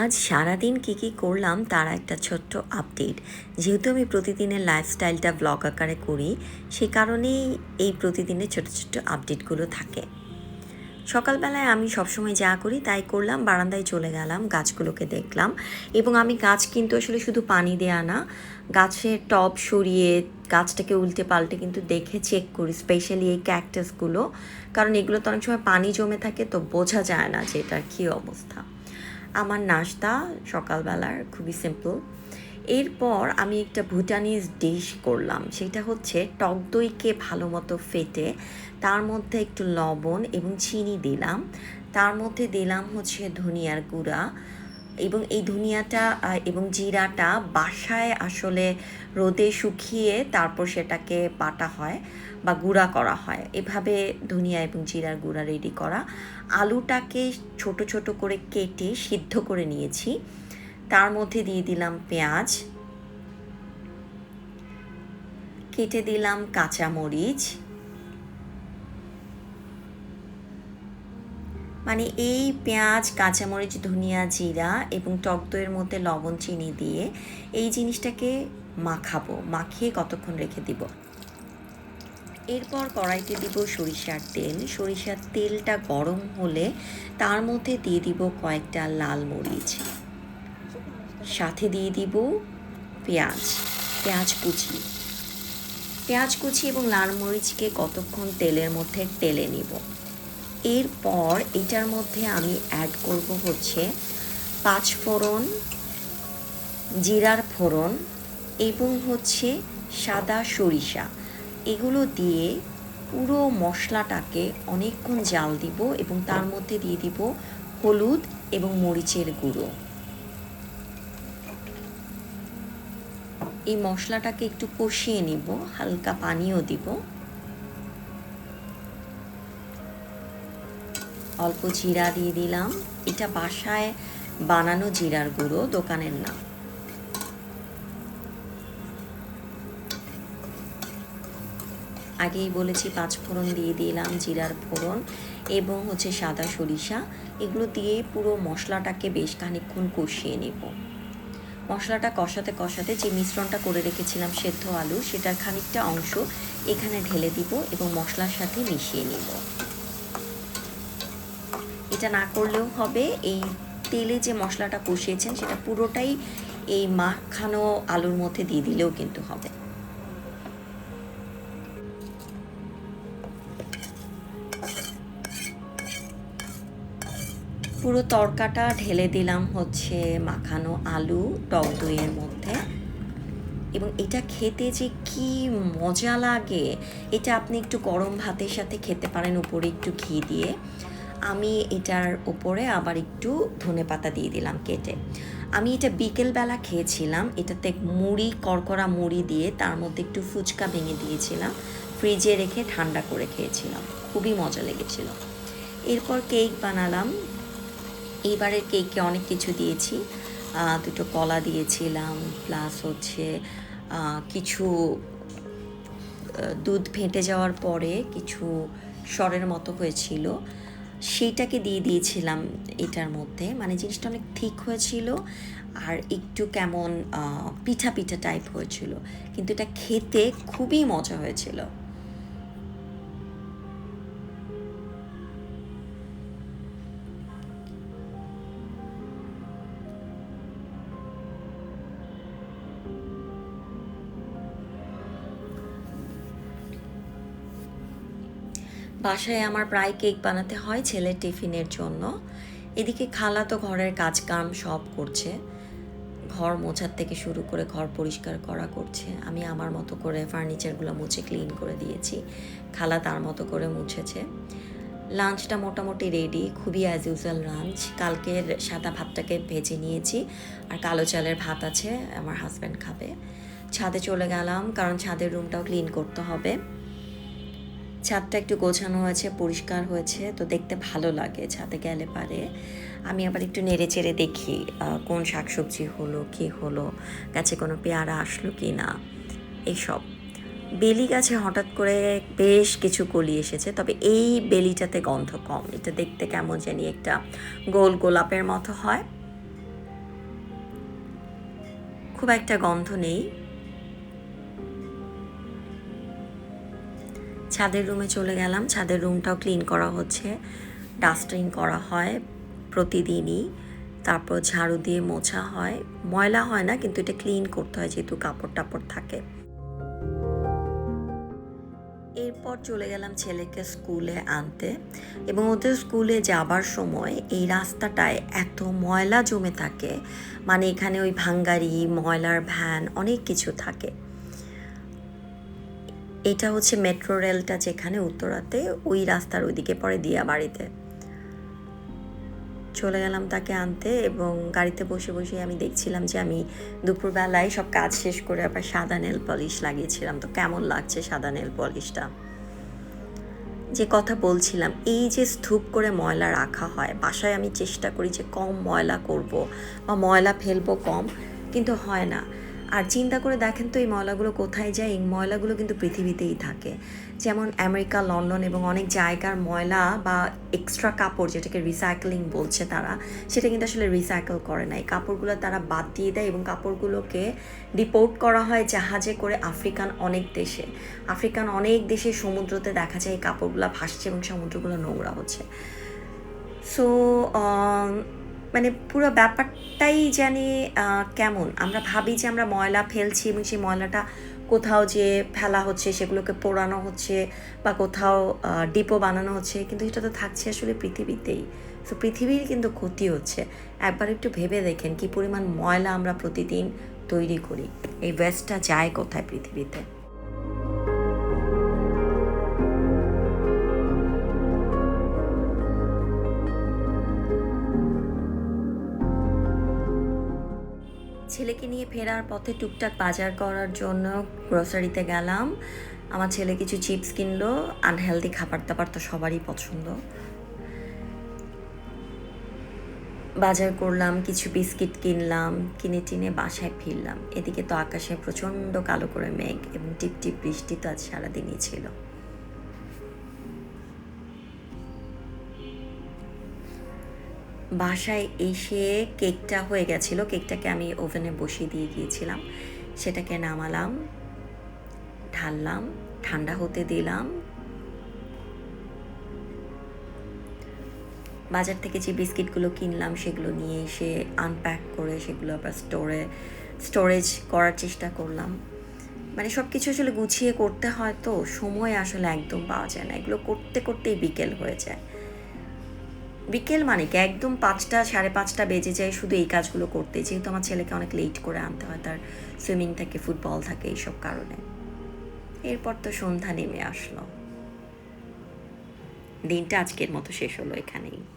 আজ সারাদিন কী কী করলাম তার একটা ছোট্ট আপডেট যেহেতু আমি প্রতিদিনের লাইফস্টাইলটা ব্লগ আকারে করি, সে কারণেই এই প্রতিদিনের ছোট ছোট্ট আপডেটগুলো থাকে। সকালবেলায় আমি সবসময় যা করি তাই করলাম, বারান্দায় চলে গেলাম, গাছগুলোকে দেখলাম এবং আমি গাছ কিন্তু আসলে শুধু পানি দেয়া না গাছের টব সরিয়ে গাছটাকে উল্টে পাল্টে কিন্তু দেখে চেক করি স্পেশালি এই ক্যাকটাসগুলো কারণ এগুলো তো অনেক সময় পানি জমে থাকে তো বোঝা যায় না যে এটার কী অবস্থা। আমার নাস্তা সকালবেলার খুবই সিম্পল এরপর আমি একটা ভুটানিজ ডিশ করলাম, সেটা হচ্ছে টক দইকে ভালো মতো ফেটে তার মধ্যে একটু লবণ এবং চিনি দিলাম। তার মধ্যে দিলাম হচ্ছে ধনিয়ার গুঁড়া এবং এই ধনিয়াটা এবং জিরাটা বাসায় আসলে রোদে শুকিয়ে তারপর সেটাকে বাটা হয় বা গুঁড়া করা হয়। এভাবে ধনিয়া এবং জিরার গুঁড়া রেডি করা। আলুটাকে ছোট ছোট করে কেটে সিদ্ধ করে নিয়েছি। তার মধ্যে দিয়ে দিলাম পেঁয়াজ। কেটে দিলাম কাঁচামরিচ। মানে এই পেঁয়াজ, কাঁচামরিচ, ধনিয়া জিরা এবং টক দইয়ের মধ্যে লবণ, চিনি দিয়ে এই জিনিসটাকে মাখাবো, মাখিয়ে কতক্ষণ রেখে দিব? এরপর কড়াইতে দিব সরিষার তেল। সরিষার তেলটা গরম হলে তার মধ্যে দিয়ে দিব কয়েকটা লাল মরিচ। সাথে দিয়ে দিব পেঁয়াজ পেঁয়াজ কুচি। পেঁয়াজ কুচি এবং লাল মরিচকে কতক্ষণ তেলের মধ্যে টেলে নিব? এরপর এটার মধ্যে আমি অ্যাড করব হচ্ছে পাঁচ ফোড়ন, জিরার ফোড়ন এবং হচ্ছে সাদা সরিষা। এগুলো দিয়ে পুরো মশলাটাকে অনেকক্ষণ জাল দিব এবং তার মধ্যে দিয়ে দিব হলুদ এবং মরিচের গুঁড়ো। এই মশলাটাকে একটু কষিয়ে নিব, হালকা পানিও দিব। অল্প জিরা দিয়ে দিলাম। এটা বাসায় বানানো জিরার গুঁড়ো, দোকানের না আগেই বলেছি পাঁচ ফোড়ন দিয়ে দিলাম জিরার ফোড়ন এবং হচ্ছে সাদা সরিষা। এগুলো দিয়ে পুরো মশলাটাকে বেশ খানিকক্ষণ কষিয়ে নেব। মশলাটা কষাতে কষাতে যে মিশ্রণটা করে রেখেছিলাম সেদ্ধ আলু, সেটার খানিকটা অংশ এখানে ঢেলে দিব এবং মশলার সাথে মিশিয়ে নিব। এটা না করলেও হবে। এই তেলে যে মশলাটা কষিয়েছেন, সেটা পুরোটাই এই মাখানো আলুর মধ্যে দিয়ে দিলেও কিন্তু হবে। পুরো তরকাটা ঢেলে দিলাম হচ্ছে মাখানো আলু টক দইয়ের মধ্যে। এবং এটা খেতে যে কি মজা লাগে, এটা আপনি একটু গরম ভাতের সাথে খেতে পারেন উপরে একটু ঘি দিয়ে। আমি এটার উপরে আবার একটু ধনে পাতা দিয়ে দিলাম কেটে। আমি এটা বিকেলবেলা খেয়েছিলাম, এটাতে মুড়ি, কড়কড়া মুড়ি দিয়ে তার মধ্যে একটু ফুচকা ভেঙে দিয়েছিলাম, ফ্রিজে রেখে ঠান্ডা করে খেয়েছিলাম, খুবই মজা লেগেছিল। এরপর কেক বানালাম, এইবারের কেকে অনেক কিছু দিয়েছি দুটো কলা দিয়েছিলাম, প্লাস হচ্ছে কিছু দুধ ফেটে যাওয়ার পরে কিছু স্বরের মতো হয়েছিল সেইটাকে দিয়ে দিয়েছিলাম এটার মধ্যে। মানে জিনিসটা অনেক ঠিক হয়েছিল আর একটু কেমন পিঠা পিঠা টাইপ হয়েছিল। কিন্তু এটা খেতে খুবই মজা হয়েছিল। বাসায় আমার প্রায় কেক বানাতে হয় ছেলের টিফিনের জন্য। এদিকে খালা তো ঘরের কাজ কাম সব করছে। ঘর মোছার থেকে শুরু করে ঘর পরিষ্কার করা করছে। আমি আমার মতো করে ফার্নিচারগুলো মুছে ক্লিন করে দিয়েছি। খালা তার মতো করে মুছেছে। লাঞ্চটা মোটামুটি রেডি, খুবই অ্যাজ ইউজুয়াল লাঞ্চ। কালকের সাদা ভাতটাকে ভেজে নিয়েছি আর কালো চালের ভাত আছে, আমার হাজব্যান্ড খাবে। ছাদে চলে গেলাম, কারণ ছাদের রুমটাও ক্লিন করতে হবে। ছাদটা একটু গোছানো হয়েছে, পরিষ্কার হয়েছে, তো দেখতে ভালো লাগে ছাদে গেলে পারে। আমি আবার একটু নেড়ে চেড়ে দেখি কোন শাকসবজি হলো, কি হলো, গাছে কোনো পেয়ারা আসলো কি না, এইসব। বেলি গাছে হঠাৎ করে বেশ কিছু কলি এসেছে, তবে এই বেলিটাতে গন্ধ কম। এটা দেখতে কেমন জানি একটা গোল গোলাপের মতো হয়। খুব একটা গন্ধ নেই। ছাদের রুমে চলে গেলাম। ছাদের রুমটাও ক্লিন করা হচ্ছে। ডাস্টিং করা হয় প্রতিদিনই। তারপর ঝাড়ু দিয়ে মোছা হয়। ময়লা হয় না, কিন্তু এটা ক্লিন করতে হয় যেহেতু কাপড় টাপড় থাকে। এরপর চলে গেলাম ছেলেকে স্কুলে আনতে এবং ওদের স্কুলে যাবার সময় এই রাস্তাটায় এত ময়লা জমে থাকে। মানে এখানে ওই ভাঙ্গারি, ময়লার ভ্যান, অনেক কিছু থাকে। এটা হচ্ছে মেট্রো রেলটা যেখানে উত্তরাতে ওই রাস্তার ওইদিকে পরে দিয়া বাড়িতে। চলে গেলাম তাকে আনতে এবং গাড়িতে বসে বসে আমি দেখছিলাম যে আমি দুপুরবেলায় সব কাজ শেষ করে আবার সাদা নেল পলিশ লাগিয়েছিলাম। তো কেমন লাগছে সাদা নেল পলিশটা? যে কথা বলছিলাম, এই যে স্তূপ করে ময়লা রাখা হয়, বাসায় আমি চেষ্টা করি যে কম ময়লা করব বা ময়লা ফেলব কম, কিন্তু হয় না। আর চিন্তা করে দেখেন তো এই ময়লাগুলো কোথায় যায়? এই ময়লাগুলো কিন্তু পৃথিবীতেই থাকে। যেমন আমেরিকা, লন্ডন এবং অনেক জায়গার ময়লা বা এক্সট্রা কাপড় যেটাকে রিসাইক্লিং বলছে তারা, সেটা কিন্তু আসলে রিসাইকেল করে না এই কাপড়গুলো তারা বাদ দিয়ে দেয় এবং কাপড়গুলোকে ডিপোর্ট করা হয় জাহাজে করে আফ্রিকান অনেক দেশে। আফ্রিকান অনেক দেশে সমুদ্রতে দেখা যায় এই কাপড়গুলো ভাসছে এবং সমুদ্রগুলো নোংরা হচ্ছে। সো মানে পুরো ব্যাপারটাই জানি কেমন। আমরা ভাবি যে আমরা ময়লা ফেলছি এবং সেই ময়লাটা কোথাও যে ফেলা হচ্ছে, সেগুলোকে পোড়ানো হচ্ছে বা কোথাও ডিপো বানানো হচ্ছে, কিন্তু এটা তো থাকছে আসলে পৃথিবীতেই। তো পৃথিবীর কিন্তু ক্ষতি হচ্ছে। একবার একটু ভেবে দেখেন কি পরিমাণ ময়লা আমরা প্রতিদিন তৈরি করি। এই ওয়েস্টটা যায় কোথায় পৃথিবীতে? ছেলেকে নিয়ে ফেরার পথে টুকটাক বাজার করার জন্য গ্রসারিতে গেলাম। আমার ছেলে কিছু চিপস কিনলো আনহেলদি খাবার দাবার তো সবারই পছন্দ। বাজার করলাম, কিছু বিস্কিট কিনলাম কিনে টিনে বাসায় ফিরলাম। এদিকে তো আকাশে প্রচণ্ড কালো করে মেঘ এবং টিপ টিপ বৃষ্টি তো আজ সারাদিনই ছিল। বাসায় এসে কেকটা হয়ে গেছিল। কেকটাকে আমি ওভেনে বসিয়ে দিয়ে গিয়েছিলাম। সেটাকে নামালাম, ঢাললাম, ঠান্ডা হতে দিলাম। বাজার থেকে যে বিস্কিটগুলো কিনলাম, সেগুলো নিয়ে এসে আনপ্যাক করে সেগুলো আবার স্টোরে স্টোরেজ করার চেষ্টা করলাম। মানে সব কিছু আসলে গুছিয়ে করতে হয় তো, সময় আসলে একদম পাওয়া যায় না। এগুলো করতে করতেই বিকেল হয়ে যায়। বিকেল মানে কি? একদম পাঁচটা, সাড়ে পাঁচটা বেজে যায় শুধু এই কাজগুলো করতে। যেহেতু আমার ছেলেকে অনেক লেট করে আনতে হয়, তার সুইমিং থাকে ফুটবল থাকে এইসব কারণে। এরপর তো সন্ধ্যা নেমে আসলো। দিনটা আজকের মতো শেষ হলো এখানেই।